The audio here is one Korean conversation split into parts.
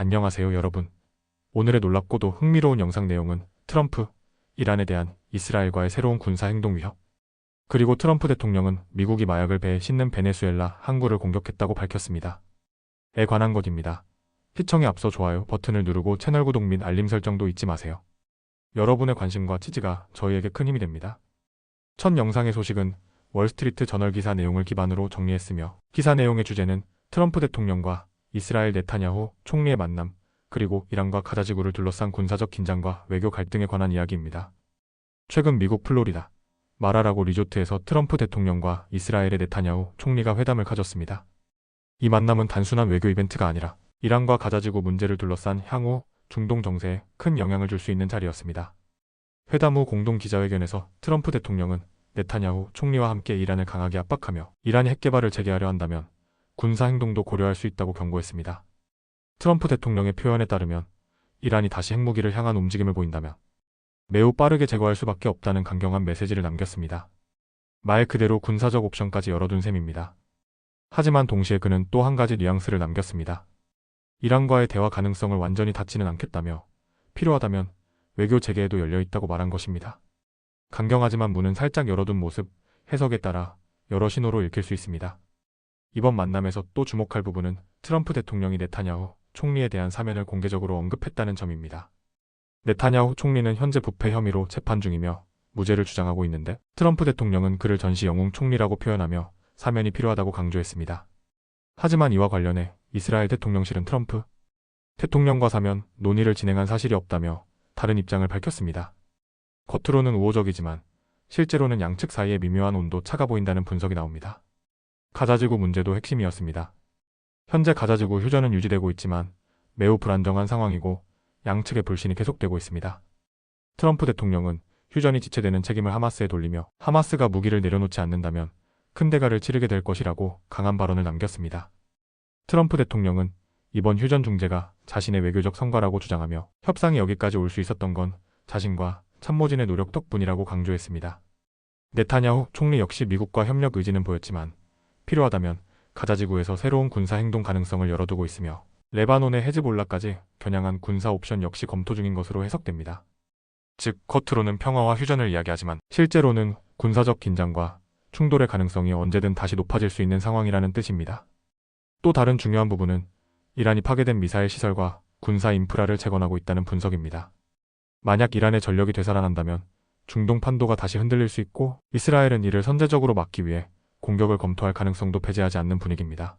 안녕하세요 여러분. 오늘의 놀랍고도 흥미로운 영상 내용은 트럼프, 이란에 대한 이스라엘과의 새로운 군사 행동 위협, 그리고 트럼프 대통령은 미국이 마약을 배에 싣는 베네수엘라 항구를 공격했다고 밝혔습니다. 에 관한 것입니다. 시청에 앞서 좋아요 버튼을 누르고 채널 구독 및 알림 설정도 잊지 마세요. 여러분의 관심과 지지가 저희에게 큰 힘이 됩니다. 첫 영상의 소식은 월스트리트 저널 기사 내용을 기반으로 정리했으며 기사 내용의 주제는 트럼프 대통령과 이스라엘 네타냐후 총리의 만남 그리고 이란과 가자지구를 둘러싼 군사적 긴장과 외교 갈등에 관한 이야기입니다. 최근 미국 플로리다 마라라고 리조트에서 트럼프 대통령과 이스라엘의 네타냐후 총리가 회담을 가졌습니다. 이 만남은 단순한 외교 이벤트가 아니라 이란과 가자지구 문제를 둘러싼 향후 중동 정세에 큰 영향을 줄 수 있는 자리였습니다. 회담 후 공동 기자회견에서 트럼프 대통령은 네타냐후 총리와 함께 이란을 강하게 압박하며 이란이 핵 개발을 재개하려 한다면 군사 행동도 고려할 수 있다고 경고했습니다. 트럼프 대통령의 표현에 따르면 이란이 다시 핵무기를 향한 움직임을 보인다면 매우 빠르게 제거할 수밖에 없다는 강경한 메시지를 남겼습니다. 말 그대로 군사적 옵션까지 열어둔 셈입니다. 하지만 동시에 그는 또 한 가지 뉘앙스를 남겼습니다. 이란과의 대화 가능성을 완전히 닫지는 않겠다며 필요하다면 외교 재개에도 열려 있다고 말한 것입니다. 강경하지만 문은 살짝 열어둔 모습, 해석에 따라 여러 신호로 읽힐 수 있습니다. 이번 만남에서 또 주목할 부분은 트럼프 대통령이 네타냐후 총리에 대한 사면을 공개적으로 언급했다는 점입니다. 네타냐후 총리는 현재 부패 혐의로 재판 중이며 무죄를 주장하고 있는데 트럼프 대통령은 그를 전시 영웅 총리라고 표현하며 사면이 필요하다고 강조했습니다. 하지만 이와 관련해 이스라엘 대통령실은 트럼프 대통령과 사면 논의를 진행한 사실이 없다며 다른 입장을 밝혔습니다. 겉으로는 우호적이지만 실제로는 양측 사이의 미묘한 온도 차가 보인다는 분석이 나옵니다. 가자지구 문제도 핵심이었습니다. 현재 가자지구 휴전은 유지되고 있지만 매우 불안정한 상황이고 양측의 불신이 계속되고 있습니다. 트럼프 대통령은 휴전이 지체되는 책임을 하마스에 돌리며 하마스가 무기를 내려놓지 않는다면 큰 대가를 치르게 될 것이라고 강한 발언을 남겼습니다. 트럼프 대통령은 이번 휴전 중재가 자신의 외교적 성과라고 주장하며 협상이 여기까지 올 수 있었던 건 자신과 참모진의 노력 덕분이라고 강조했습니다. 네타냐후 총리 역시 미국과 협력 의지는 보였지만 필요하다면 가자지구에서 새로운 군사 행동 가능성을 열어두고 있으며 레바논의 헤즈볼라까지 겨냥한 군사 옵션 역시 검토 중인 것으로 해석됩니다. 즉 겉으로는 평화와 휴전을 이야기하지만 실제로는 군사적 긴장과 충돌의 가능성이 언제든 다시 높아질 수 있는 상황이라는 뜻입니다. 또 다른 중요한 부분은 이란이 파괴된 미사일 시설과 군사 인프라를 재건하고 있다는 분석입니다. 만약 이란의 전력이 되살아난다면 중동 판도가 다시 흔들릴 수 있고 이스라엘은 이를 선제적으로 막기 위해 공격을 검토할 가능성도 배제하지 않는 분위기입니다.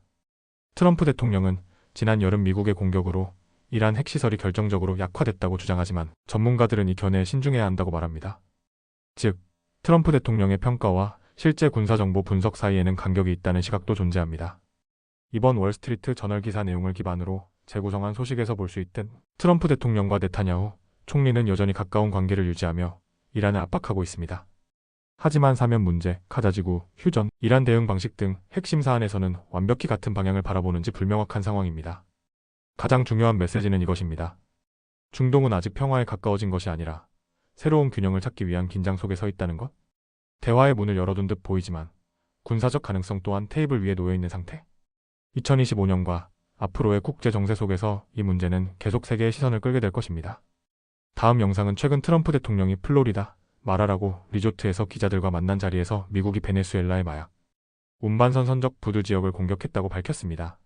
트럼프 대통령은 지난 여름 미국의 공격으로 이란 핵시설이 결정적으로 약화됐다고 주장하지만 전문가들은 이 견해에 신중해야 한다고 말합니다. 즉, 트럼프 대통령의 평가와 실제 군사정보 분석 사이에는 간격이 있다는 시각도 존재합니다. 이번 월스트리트 저널 기사 내용을 기반으로 재구성한 소식에서 볼 수 있듯 트럼프 대통령과 네타냐후 총리는 여전히 가까운 관계를 유지하며 이란을 압박하고 있습니다. 하지만 사면 문제, 카자지구, 휴전, 이란 대응 방식 등 핵심 사안에서는 완벽히 같은 방향을 바라보는지 불명확한 상황입니다. 가장 중요한 메시지는 이것입니다. 중동은 아직 평화에 가까워진 것이 아니라 새로운 균형을 찾기 위한 긴장 속에 서 있다는 것? 대화의 문을 열어둔 듯 보이지만 군사적 가능성 또한 테이블 위에 놓여 있는 상태? 2025년과 앞으로의 국제 정세 속에서 이 문제는 계속 세계의 시선을 끌게 될 것입니다. 다음 영상은 최근 트럼프 대통령이 플로리다 마라라고 리조트에서 기자들과 만난 자리에서 미국이 베네수엘라의 마약 운반선 선적 부두 지역을 공격했다고 밝혔습니다.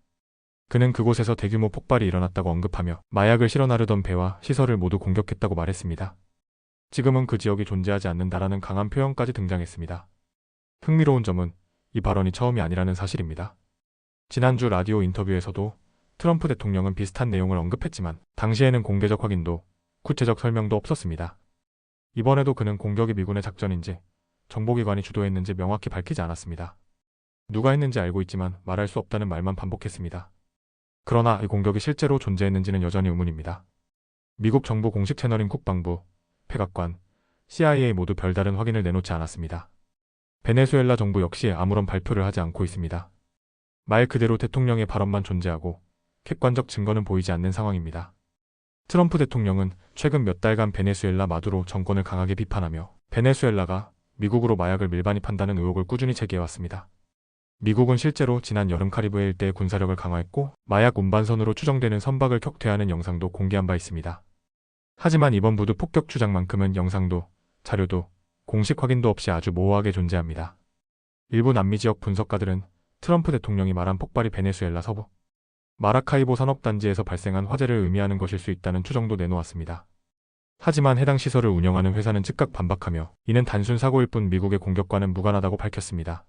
그는 그곳에서 대규모 폭발이 일어났다고 언급하며 마약을 실어 나르던 배와 시설을 모두 공격했다고 말했습니다. 지금은 그 지역이 존재하지 않는다라는 강한 표현까지 등장했습니다. 흥미로운 점은 이 발언이 처음이 아니라는 사실입니다. 지난주 라디오 인터뷰에서도 트럼프 대통령은 비슷한 내용을 언급했지만 당시에는 공개적 확인도 구체적 설명도 없었습니다. 이번에도 그는 공격이 미군의 작전인지 정보기관이 주도했는지 명확히 밝히지 않았습니다. 누가 했는지 알고 있지만 말할 수 없다는 말만 반복했습니다. 그러나 이 공격이 실제로 존재했는지는 여전히 의문입니다. 미국 정부 공식 채널인 국방부, 백악관, CIA 모두 별다른 확인을 내놓지 않았습니다. 베네수엘라 정부 역시 아무런 발표를 하지 않고 있습니다. 말 그대로 대통령의 발언만 존재하고 객관적 증거는 보이지 않는 상황입니다. 트럼프 대통령은 최근 몇 달간 베네수엘라 마두로 정권을 강하게 비판하며 베네수엘라가 미국으로 마약을 밀반입한다는 의혹을 꾸준히 제기해왔습니다. 미국은 실제로 지난 여름 카리브 해 일대의 군사력을 강화했고 마약 운반선으로 추정되는 선박을 격퇴하는 영상도 공개한 바 있습니다. 하지만 이번 부두 폭격 주장만큼은 영상도 자료도 공식 확인도 없이 아주 모호하게 존재합니다. 일부 남미 지역 분석가들은 트럼프 대통령이 말한 폭발이 베네수엘라 서부 마라카이보 산업단지에서 발생한 화재를 의미하는 것일 수 있다는 추정도 내놓았습니다. 하지만 해당 시설을 운영하는 회사는 즉각 반박하며 이는 단순 사고일 뿐 미국의 공격과는 무관하다고 밝혔습니다.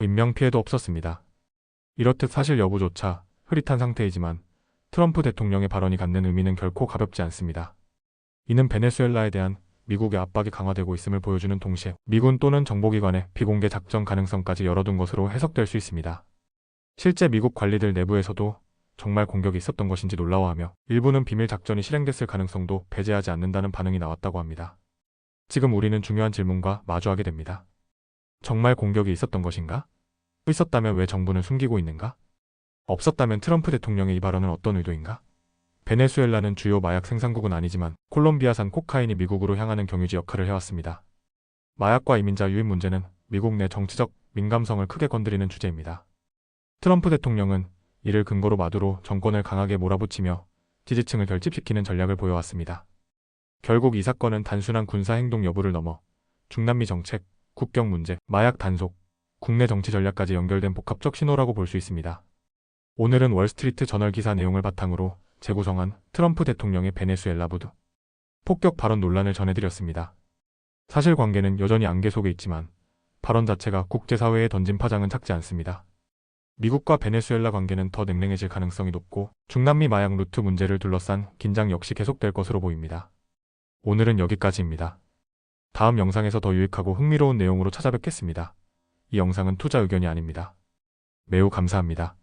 인명피해도 없었습니다. 이렇듯 사실 여부조차 흐릿한 상태이지만 트럼프 대통령의 발언이 갖는 의미는 결코 가볍지 않습니다. 이는 베네수엘라에 대한 미국의 압박이 강화되고 있음을 보여주는 동시에 미군 또는 정보기관의 비공개 작전 가능성까지 열어둔 것으로 해석될 수 있습니다. 실제 미국 관리들 내부에서도 정말 공격이 있었던 것인지 놀라워하며 일부는 비밀 작전이 실행됐을 가능성도 배제하지 않는다는 반응이 나왔다고 합니다. 지금 우리는 중요한 질문과 마주하게 됩니다. 정말 공격이 있었던 것인가? 있었다면 왜 정부는 숨기고 있는가? 없었다면 트럼프 대통령의 이 발언은 어떤 의도인가? 베네수엘라는 주요 마약 생산국은 아니지만 콜롬비아산 코카인이 미국으로 향하는 경유지 역할을 해왔습니다. 마약과 이민자 유입 문제는 미국 내 정치적 민감성을 크게 건드리는 주제입니다. 트럼프 대통령은 이를 근거로 마두로 정권을 강하게 몰아붙이며 지지층을 결집시키는 전략을 보여왔습니다. 결국 이 사건은 단순한 군사 행동 여부를 넘어 중남미 정책, 국경 문제, 마약 단속, 국내 정치 전략까지 연결된 복합적 신호라고 볼 수 있습니다. 오늘은 월스트리트 저널 기사 내용을 바탕으로 재구성한 트럼프 대통령의 베네수엘라 부두 폭격 발언 논란을 전해드렸습니다. 사실관계는 여전히 안개 속에 있지만 발언 자체가 국제사회에 던진 파장은 작지 않습니다. 미국과 베네수엘라 관계는 더 냉랭해질 가능성이 높고 중남미 마약 루트 문제를 둘러싼 긴장 역시 계속될 것으로 보입니다. 오늘은 여기까지입니다. 다음 영상에서 더 유익하고 흥미로운 내용으로 찾아뵙겠습니다. 이 영상은 투자 의견이 아닙니다. 매우 감사합니다.